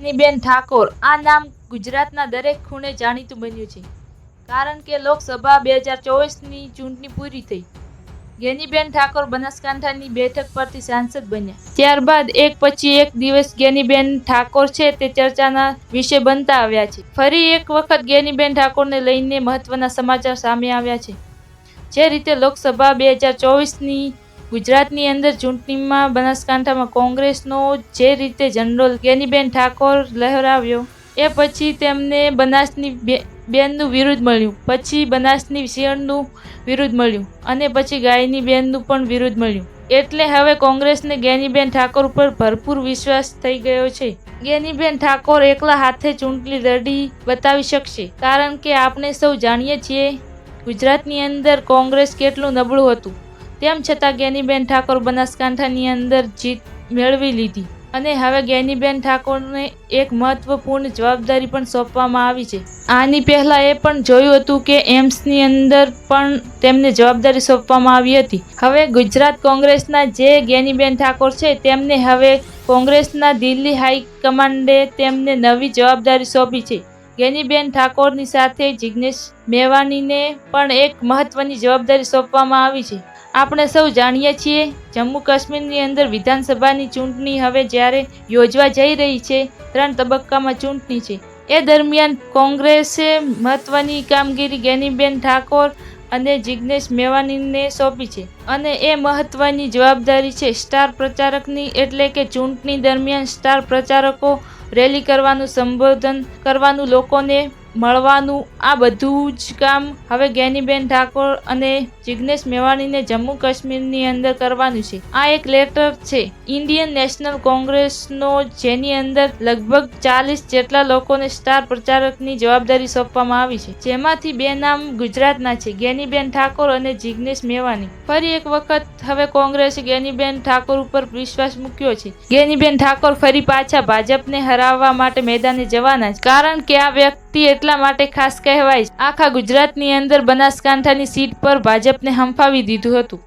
ગેનીબેન ઠાકોર આ નામ ગુજરાતના દરેક ખૂણે જાણીતું બન્યું છે. કારણ કે લોકસભા બે હજાર ચોવીસની ચૂંટણી પૂરી થઈ. ગેનીબેન ઠાકોર બનાસકાંઠાની બેઠક પરથી સાંસદ બન્યા. ત્યારબાદ એક પછી એક દિવસ ગેનીબેન ઠાકોર છે તે ચર્ચાના વિષય બનતા આવ્યા છે. ફરી એક વખત ગેનીબેન ઠાકોરને લઈને મહત્વના સમાચાર સામે આવ્યા છે. જે રીતે લોકસભા બે હજાર ચોવીસની ગુજરાતની અંદર ચૂંટણીમાં બનાસકાંઠામાં કોંગ્રેસનો જે રીતે જનરલ ગેનીબેન ઠાકોર લહેરાવ્યો, એ પછી તેમને બનાસની બેનનું વિરુદ્ધ મળ્યું. પછી બનાસની શિયળનું વિરુદ્ધ મળ્યું અને પછી ગાયની બેનનું પણ વિરુદ્ધ મળ્યું. એટલે હવે કોંગ્રેસને ગેનીબેન ઠાકોર ઉપર ભરપૂર વિશ્વાસ થઈ ગયો છે. ગેનીબેન ઠાકોર એકલા હાથે ચૂંટણી લડી બતાવી શકશે, કારણ કે આપણે સૌ જાણીએ છીએ ગુજરાતની અંદર કોંગ્રેસ કેટલું નબળું હતું. તેમ છતાં ગેનીબેન ઠાકોર બનાસકાંઠાની અંદર જીત મેળવી લીધી. અને હવે ગેનીબેન ઠાકોરને એક મહત્વપૂર્ણ જવાબદારી પણ સોંપવામાં આવી છે. આની પહેલાં એ પણ જોયું હતું કે એમ્સની અંદર પણ તેમને જવાબદારી સોંપવામાં આવી હતી. હવે ગુજરાત કોંગ્રેસના જે ગેનીબેન ઠાકોર છે, તેમને હવે કોંગ્રેસના દિલ્હી હાઈકમાન્ડે તેમને નવી જવાબદારી સોંપી છે. ગેનીબેન ઠાકોરની સાથે જિગ્નેશ મેવાણીને પણ એક મહત્વની જવાબદારી સોંપવામાં આવી છે. આપણે સૌ જાણીએ છીએ, જમ્મુ કાશ્મીરની અંદર વિધાનસભાની ચૂંટણી હવે જ્યારે યોજવા જઈ રહી છે, ત્રણ તબક્કામાં ચૂંટણી છે. એ દરમિયાન કોંગ્રેસે મહત્વની કામગીરી ગેનીબેન ઠાકોર અને જિગ્નેશ મેવાણીને સોંપી છે અને એ મહત્વની જવાબદારી છે સ્ટાર પ્રચારકની એટલે કે ચૂંટણી દરમિયાન સ્ટાર પ્રચારકો રેલી કરવાનું સંબોધન કરવાનું લોકોને મળવાનું આ બધું જ કામ હવે ગેનીબેન ઠાકોર અને જિગ્નેશ મેવાણીને જમ્મુ કાશ્મીરની અંદર કરવાનું છે. આ એક લેટર છે. ઇન્ડિયન નેશનલ કોંગ્રેસનો, જેની અંદર લગભગ ચાલીસ જેટલા લોકોને સ્ટાર પ્રચારકની જવાબદારી સોંપવામાં આવી છે. જેમાંથી બે નામ ગુજરાતના છે, ગેનીબેન ઠાકોર અને જિગ્નેશ મેવાણી. ફરી એક વખત હવે કોંગ્રેસે ગેનીબેન ઠાકોર ઉપર વિશ્વાસ મૂક્યો છે. ગેનીબેન ઠાકોર ફરી પાછા ભાજપને હરાવવા માટે મેદાને જવાના છે. કારણ કે આ વ્યક્તિ એટલા માટે ખાસ કહેવાય. આખા ગુજરાતની અંદર બનાસકાંઠાની સીટ પર ભાજપને હંફાવી દીધું હતું